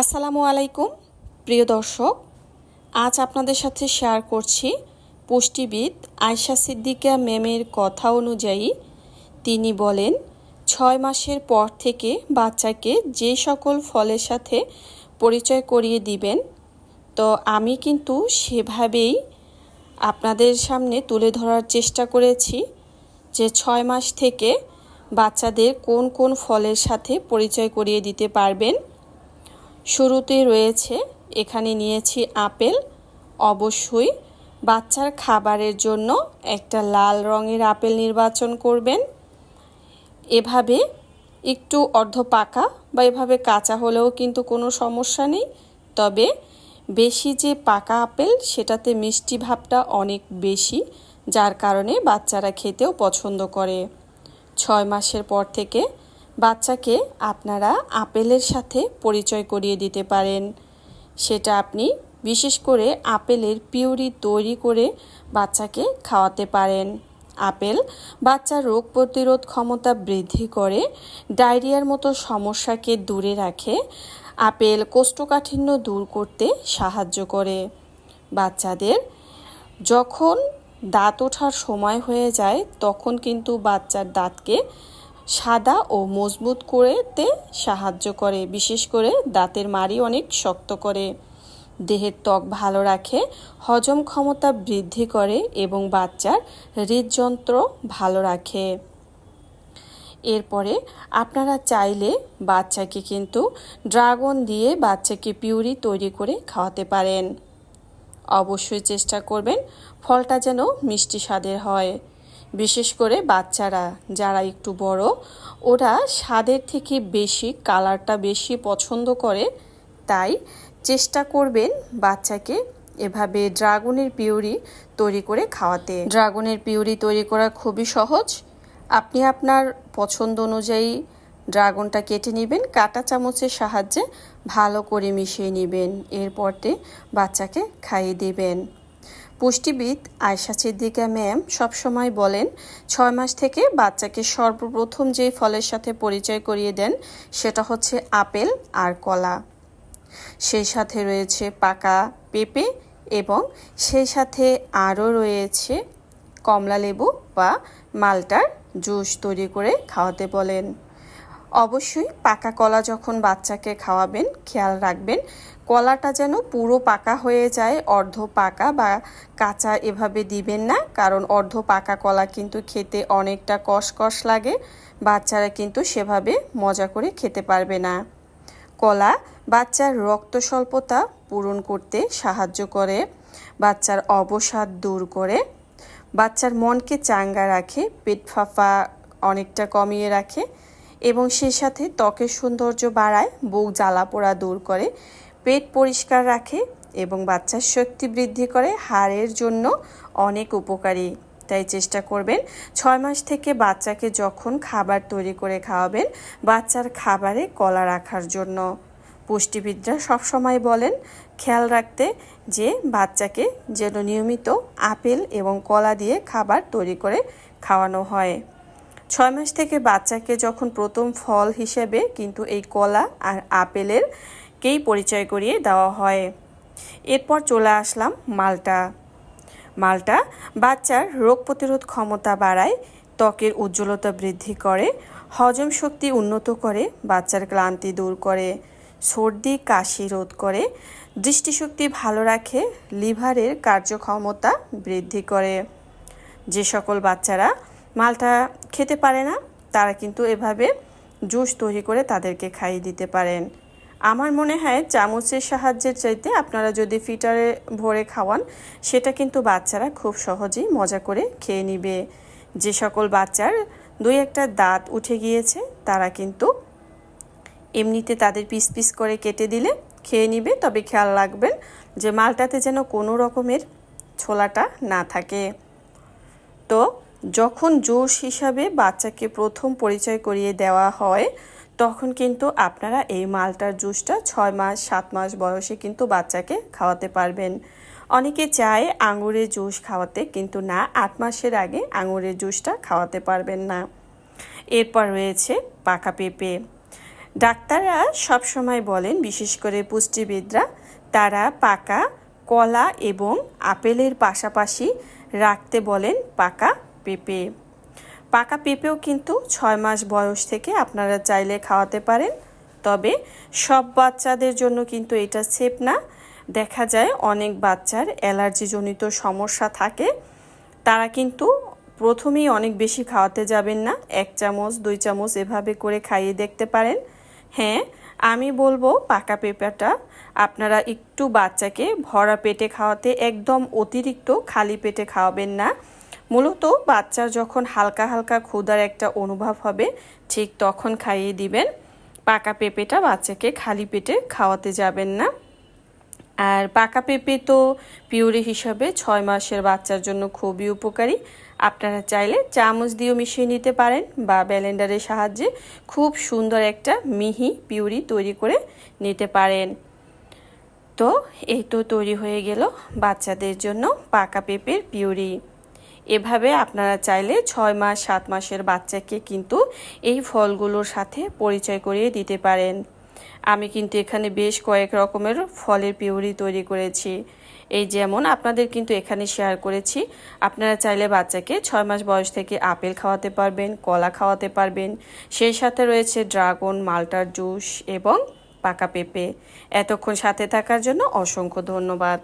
আসসালামু আলাইকুম, প্রিয় দর্শক। আজ আপনাদের সাথে শেয়ার করছি পুষ্টিবিদ আয়শা সিদ্দিকা ম্যামের কথা অনুযায়ী। তিনি বলেন, ছয় মাসের পর থেকে বাচ্চাকে যে সকল ফলের সাথে পরিচয় করিয়ে দিবেন, তো আমি কিন্তু সেভাবেই আপনাদের সামনে তুলে ধরার চেষ্টা করেছি যে ছয় মাস থেকে বাচ্চাদের কোন কোন ফলের সাথে পরিচয় করিয়ে দিতে পারবেন। শুরুতে রয়েছে, এখানে নিয়েছি আপেল, অবশ্যই বাচ্চার খাবারের জন্য একটা লাল রঙের আপেল নির্বাচন করবেন। এভাবে একটু অর্ধ পাকা বা এভাবে কাঁচা হলেও কিন্তু কোনো সমস্যা নেই, তবে বেশি যে পাকা আপেল সেটাতে মিষ্টি ভাবটা অনেক বেশি, যার কারণে বাচ্চারা খেতেও পছন্দ করে। ছয় মাসের পর থেকে বাচ্চাকে আপনারা আপেলের সাথে পরিচয় করিয়ে দিতে পারেন। সেটা আপনি বিশেষ করে আপেলের পিউরি তৈরি করে বাচ্চাকে খাওয়াতে পারেন। আপেল বাচ্চার রোগ প্রতিরোধ ক্ষমতা বৃদ্ধি করে, ডায়রিয়ার মতো সমস্যাকে দূরে রাখে, আপেল কোষ্ঠকাঠিন্য দূর করতে সাহায্য করে। বাচ্চাদের যখন দাঁত ওঠার সময় হয়ে যায়, তখন কিন্তু বাচ্চার দাঁতকে সাদা ও মজবুত করতে সাহায্য করে, বিশেষ করে দাঁতের মাড়ি অনেক শক্ত করে। দেহের ত্বক ভালো রাখে, হজম ক্ষমতা বৃদ্ধি করে এবং বাচ্চার হৃদযন্ত্র ভালো রাখে। এরপরে আপনারা চাইলে বাচ্চাকে কিন্তু ড্রাগন দিয়ে বাচ্চাকে পিউরি তৈরি করে খাওয়াতে পারেন। অবশ্যই চেষ্টা করবেন ফলটা যেন মিষ্টি স্বাদের হয়। বিশেষ করে বাচ্চারা যারা একটু বড়, ওরা স্বাদের থেকে বেশি, কালারটা বেশি পছন্দ করে। তাই চেষ্টা করবেন বাচ্চাকে এভাবে ড্রাগনের পিউরি তৈরি করে খাওয়াতে। ড্রাগনের পিউরি তৈরি করা খুবই সহজ। আপনি আপনার পছন্দ অনুযায়ী ড্রাগনটা কেটে নেবেন, কাটা চামচের সাহায্যে ভালো করে মিশিয়ে নেবেন। এরপরতে বাচ্চাকে খাইয়ে দেবেন। পুষ্টিবিদ আয়সা সিদ্দিকা ম্যাম সবসময় বলেন, ছয় মাস থেকে বাচ্চাকে সর্বপ্রথম যে ফলের সাথে পরিচয় করিয়ে দেন, সেটা হচ্ছে আপেল আর কলা। সেই সাথে রয়েছে পাকা পেঁপে এবং সেই সাথে আরও রয়েছে কমলা লেবু বা মালটার জুস তৈরি করে খাওয়াতে বলেন। অবশ্যই পাকা কলা যখন বাচ্চাকে খাওয়াবেন, খেয়াল রাখবেন। কলাটা যেন পুরো পাকা হয়ে যায়, অর্ধ পাকা বা কাঁচা এভাবে দিবেন না, কারণ অর্ধ পাকা কলা কিন্তু খেতে অনেকটা কষকষ লাগে। বাচ্চারা কিন্তু সেভাবে মজা করে খেতে পারবে না। কলা বাচ্চার রক্ত স্বল্পতা পূরণ করতে সাহায্য করে, বাচ্চার অবসাদ দূর করে। বাচ্চার মনকে চাঙ্গা রাখে, পেট ফাঁফা অনেকটা কমিয়ে রাখে। এবং সেই সাথে ত্বকের সৌন্দর্য বাড়ায়, বুক জ্বালা পোড়া দূর করে, পেট পরিষ্কার রাখে এবং বাচ্চার শক্তি বৃদ্ধি করে, হাড়ের জন্য অনেক উপকারী। তাই চেষ্টা করবেন ছয় মাস থেকে বাচ্চাকে যখন খাবার তৈরি করে খাওয়াবেন, বাচ্চার খাবারে কলা রাখার জন্য। পুষ্টিবিদরা সবসময় বলেন, খেয়াল রাখতে যে বাচ্চাকে যেন নিয়মিত আপেল এবং কলা দিয়ে খাবার তৈরি করে খাওয়ানো হয়। ছয় মাস থেকে বাচ্চাকে যখন প্রথম ফল হিসেবে কিন্তু এই কলা আর আপেলের কেই পরিচয় করিয়ে দেওয়া হয়। এরপর চলে আসলাম মালটা। মালটা বাচ্চার রোগ প্রতিরোধ ক্ষমতা বাড়ায়, ত্বকের উজ্জ্বলতা বৃদ্ধি করে, হজম শক্তি উন্নত করে, বাচ্চার ক্লান্তি দূর করে, সর্দি, কাশি রোধ করে, দৃষ্টিশক্তি ভালো রাখে, লিভারের কার্যক্ষমতা বৃদ্ধি করে। যে সকল বাচ্চারা মালটা খেতে পারে না, তারা কিন্তু এভাবে জুস তৈরি করে তাদেরকে খাইয়ে দিতে পারেন। আমার মনে হয় চামচের সাহায্যের চাইতে আপনারা যদি ফিটারে ভরে খাওয়ান, সেটা কিন্তু বাচ্চারা খুব সহজেই মজা করে খেয়ে নিবে। যে সকল বাচ্চার দুই একটা দাঁত উঠে গিয়েছে, তারা কিন্তু এমনিতে তাদের পিস পিস করে কেটে দিলে খেয়ে নিবে। তবে খেয়াল রাখবেন যে মালটাতে যেন কোনো রকমের ছোলাটা না থাকে। তো যখন জোশ হিসাবে বাচ্চাকে প্রথম পরিচয় করিয়ে দেওয়া হয়, তখন কিন্তু আপনারা এই মালটার জুসটা ছয় মাস, সাত মাস বয়সে কিন্তু বাচ্চাকে খাওয়াতে পারবেন। অনেকে চায় আঙুরের জুস খাওয়াতে, কিন্তু না, আট মাসের আগে আঙুরের জুসটা খাওয়াতে পারবেন না। এরপর রয়েছে পাকা পেঁপে। ডাক্তাররা সবসময় বলেন, বিশেষ করে পুষ্টিবিদরা, তারা পাকা, কলা এবং আপেলের পাশাপাশি রাখতে বলেন পাকা পেঁপে। পাকা পেঁপেও কিন্তু ছয় মাস বয়স থেকে আপনারা চাইলে খাওয়াতে পারেন। তবে সব বাচ্চাদের জন্য কিন্তু এটা সেফ না। দেখা যায় অনেক বাচ্চার অ্যালার্জিজনিত সমস্যা থাকে। তারা কিন্তু প্রথমেই অনেক বেশি খাওয়াতে যাবেন না। এক চামচ, দুই চামচ এভাবে করে খাইয়ে দেখতে পারেন। হ্যাঁ আমি বলব পাকা পেঁপাটা আপনারা একটু বাচ্চাকে ভরা পেটে খাওয়াতে একদম অতিরিক্ত খালি পেটে খাওয়াবেন না। মূলত বাচ্চার যখন হালকা হালকা ক্ষুধার একটা অনুভব হবে, ঠিক তখন খাইয়ে দিবেন। পাকা পেঁপেটা বাচ্চাকে খালি পেটে খাওয়াতে যাবেন না। আর পাকা পেঁপে তো পিউরি হিসাবে ছয় মাসের বাচ্চার জন্য খুবই উপকারী। আপনারা চাইলে চামচ দিয়েও মিশিয়ে নিতে পারেন বা ব্যালেন্ডারের সাহায্যে খুব সুন্দর একটা মিহি পিউরি তৈরি করে নিতে পারেন। তো এই তো তৈরি হয়ে গেল বাচ্চাদের জন্য পাকা পেঁপের পিউরি। এভাবে আপনারা চাইলে ছয় মাস, সাত মাসের বাচ্চাকে কিন্তু এই ফলগুলোর সাথে পরিচয় করিয়ে দিতে পারেন। আমি কিন্তু এখানে বেশ কয়েক রকমের ফলের পিউরি তৈরি করেছি। এই যেমন আপনাদের কিন্তু এখানে শেয়ার করেছি, আপনারা চাইলে বাচ্চাকে ছয় মাস বয়স থেকে আপেল খাওয়াতে পারবেন, কলা খাওয়াতে পারবেন। সেই সাথে রয়েছে ড্রাগন, মাল্টার জুস এবং পাকা পেঁপে। এতক্ষণ সাথে থাকার জন্য অসংখ্য ধন্যবাদ।